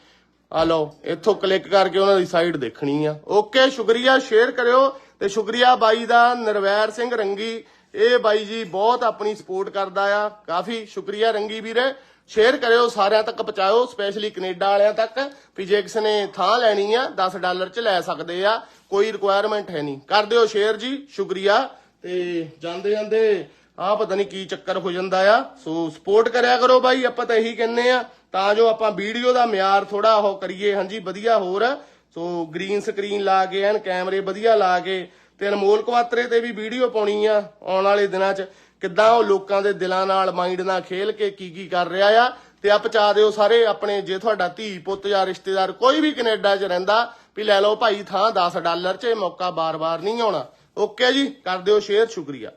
ਆ ਲਓ, ਇੱਥੋਂ ਕਲਿੱਕ ਕਰਕੇ ਉਹਨਾਂ ਦੀ ਸਾਈਟ ਦੇਖਣੀ ਆ। ਓਕੇ ਸ਼ੁਕਰੀਆ ਸ਼ੇਅਰ ਕਰਿਓ। ਤੇ ਸ਼ੁਕਰੀਆ ਬਾਈ ਦਾ, ਨਰਵੈਰ ਸਿੰਘ ਰੰਗੀ। ਇਹ ਬਾਈ ਜੀ ਬਹੁਤ ਆਪਣੀ ਸਪੋਰਟ ਕਰਦਾ ਆ। ਕਾਫੀ ਸ਼ੁਕਰੀਆ ਰੰਗੀ ਵੀਰੇ। ਸ਼ੇਅਰ ਕਰਿਓ ਸਾਰਿਆਂ ਤੱਕ, ਪਹੁੰਚਾਓ ਸਪੈਸ਼ਲੀ ਕੈਨੇਡਾ ਵਾਲਿਆਂ ਤੱਕ। ਵੀ ਜੇ ਕਿਸੇ ਨੇ ਥਾਂ ਲੈਣੀ ਆ 10 ਡਾਲਰ ਚ ਲੈ ਸਕਦੇ ਆ। ਕੋਈ ਰਿਕੁਆਇਰਮੈਂਟ ਹੈ ਨਹੀਂ। ਕਰ ਦਿਓ ਸ਼ੇਅਰ ਜੀ, ਸ਼ੁਕਰੀਆ। ਤੇ ਜਾਂਦੇ ਜਾਂਦੇ ਆ ਪਤਾ ਨਹੀਂ ਕੀ ਚੱਕਰ ਹੋ ਜਾਂਦਾ ਆ। ਸੋ ਸਪੋਰਟ ਕਰਿਆ ਕਰੋ ਬਾਈ, ਆਪਾਂ ਤਾਂ ਇਹੀ ਕਹਿੰਨੇ ਆ। ਤਾਂ ਜੋ ਆਪਾਂ ਵੀਡੀਓ ਦਾ ਮਿਆਰ ਥੋੜਾ ਉਹ ਕਰੀਏ। ਹਾਂਜੀ, ਵਧੀਆ ਹੋਰ। ਸੋ ਗ੍ਰੀਨ ਸਕਰੀਨ ਲਾ ਕੇ ਐਨ ਕੈਮਰੇ ਵਧੀਆ ਲਾ ਕੇ ਤੇ ਅਨਮੋਲ ਕਵਾਤਰੇ ਤੇ ਵੀ ਵੀਡੀਓ ਪਾਉਣੀ ਆ ਆਉਣ ਵਾਲੇ ਦਿਨਾਂ 'ਚ। ਕਿੱਦਾਂ ਉਹ ਲੋਕਾਂ ਦੇ ਦਿਲਾਂ ਨਾਲ, ਮਾਈਂਡ ਨਾਲ ਖੇਲ ਕੇ ਕੀ ਕੀ ਕਰ ਰਿਹਾ ਆ, ਤੇ ਆ ਪਹੁੰਚਾ ਦਿਓ ਸਾਰੇ ਆਪਣੇ, ਜੇ ਤੁਹਾਡਾ ਧੀ, ਪੁੱਤ ਜਾਂ ਰਿਸ਼ਤੇਦਾਰ ਕੋਈ ਵੀ ਕੈਨੇਡਾ 'ਚ ਰਹਿੰਦਾ, ਵੀ ਲੈ ਲਓ ਭਾਈ ਥਾਂ 10 ਡਾਲਰ 'ਚ ਇਹ ਮੌਕਾ ਬਾਰ-ਬਾਰ ਨਹੀਂ ਆਉਣਾ। ਓਕੇ ਜੀ, ਕਰ ਦਿਓ ਸ਼ੇਅਰ, ਸ਼ੁਕਰੀਆ।